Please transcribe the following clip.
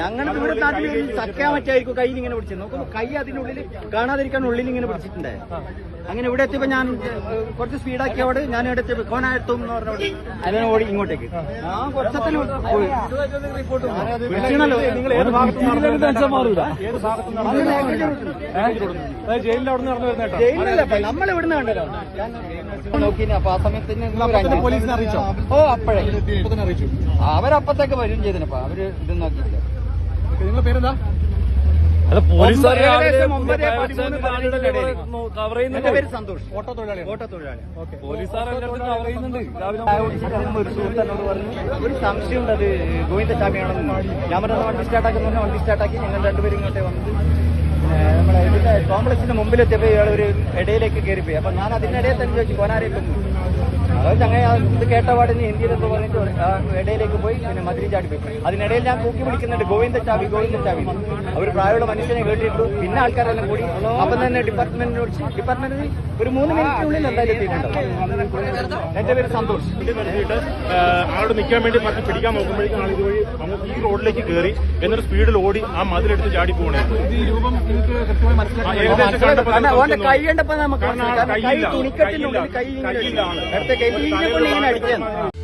ഞങ്ങളുടെ ഇവിടെ നാട്ടിൽ ചക്കാൻ പറ്റായിരിക്കും കയ്യിൽ ഇങ്ങനെ പിടിച്ചത് നോക്കുമ്പോ കൈ അതിനുള്ളിൽ കാണാതിരിക്കാൻ ഉള്ളിൽ ഇങ്ങനെ പിടിച്ചിട്ടുണ്ട്. അങ്ങനെ ഇവിടെ എത്തിയപ്പോ ഞാൻ കുറച്ച് സ്പീഡാക്കിയോട് ഞാൻ ഇവിടെ എത്തിയപ്പോ കോനായത്തും എന്ന് പറഞ്ഞോട് അതിനെ ഓടി ഇങ്ങോട്ടേക്ക്. ഞാൻ കുറച്ചത്തിന് പോയി. ജയിലിലല്ല നമ്മൾ ഇവിടുന്ന് കണ്ടല്ലോ. നോക്കി അപ്പൊ ആ സമയത്ത് പോലീസിനെ അറിയിച്ചോ? ഓ അപ്പോഴേ. അറിയിച്ചു. അവരപ്പത്തേക്ക് വരും ചെയ്തിനപ്പോ അവർ ഇത് നോക്കിയില്ല നിങ്ങളുടെ പേരെന്താ? അല്ല പോലീസുകാർ. കവർ ചെയ്യുന്നുണ്ട്. പേര് സന്തോഷ്. ഓട്ടോ തൊഴിലാളി ഓട്ടോ തൊഴിലാളി പോലീസുകാർ എല്ലായിടത്തും കവർ ചെയ്യുന്നുണ്ട്. രാവിലെ ഒരു സുഹൃത്ത് എന്നോട് പറഞ്ഞു. ഒരു സംശയമുണ്ട് അത്. ഗോവിന്ദ ചാമിയാണെന്ന്. ഞാൻ പറഞ്ഞ വണ്ടി സ്റ്റാർട്ടാക്കുന്ന വണ്ടി സ്റ്റാർട്ടാക്കി ഞങ്ങൾ രണ്ടുപേരും ഇങ്ങോട്ടേ വന്നത്. കോംപ്ലക്സിന്റെ മുമ്പിലെത്തിയപ്പോ ഇയാൾ ഒരു ഇടയിലേക്ക് കയറിപ്പോയി. അപ്പൊ ഞാൻ അതിനിടയിൽ തന്നെ ചോദിച്ചു കോനാരേക്കൊന്നു അത് ചങ്ങ ഇത് കേട്ട പാടിന് ഹിന്ദിയിൽ എന്തോ പറഞ്ഞിട്ട് ആ ഇടയിലേക്ക് പോയി പിന്നെ മതിരി ചാടി പോയി അതിനിടയിൽ ഞാൻ കൂക്കി വിളിക്കുന്നുണ്ട് ഗോവിന്ദ ചാവി ഗോവിന്ദ ചാവി അവർ പ്രായമുള്ള മനുഷ്യനെ കേട്ടിട്ടു പിന്നെ ആൾക്കാരെല്ലാം കൂടി. അപ്പം തന്നെ ഡിപ്പാർട്ട്മെന്റിനെ വിളിച്ച് ഡിപ്പാർട്ട്മെന്റിൽ ഒരു മൂന്ന് മിനിറ്റിനുള്ളിൽ എന്തായാലും എത്തിയിട്ടുണ്ട്? എന്റെ പേര് സന്തോഷ്. ആളോട് നിൽക്കാൻ വേണ്ടി പറഞ്ഞ് പിടിക്കാൻ നോക്കുമ്പോഴേക്കും ആൾ ഇതുവഴി ഈ റോഡിലേക്ക് കയറി എന്നൊരു സ്പീഡിൽ ഓടി ആ മതിലെടുത്ത് ചാടി പോകണേ ഓന്റെ കൈ കണ്ടപ്പോ നമുക്ക് കൈ തുണിക്കട്ടിനുള്ളിൽ കൈ ഇങ്ങനെ കയ്യില്ല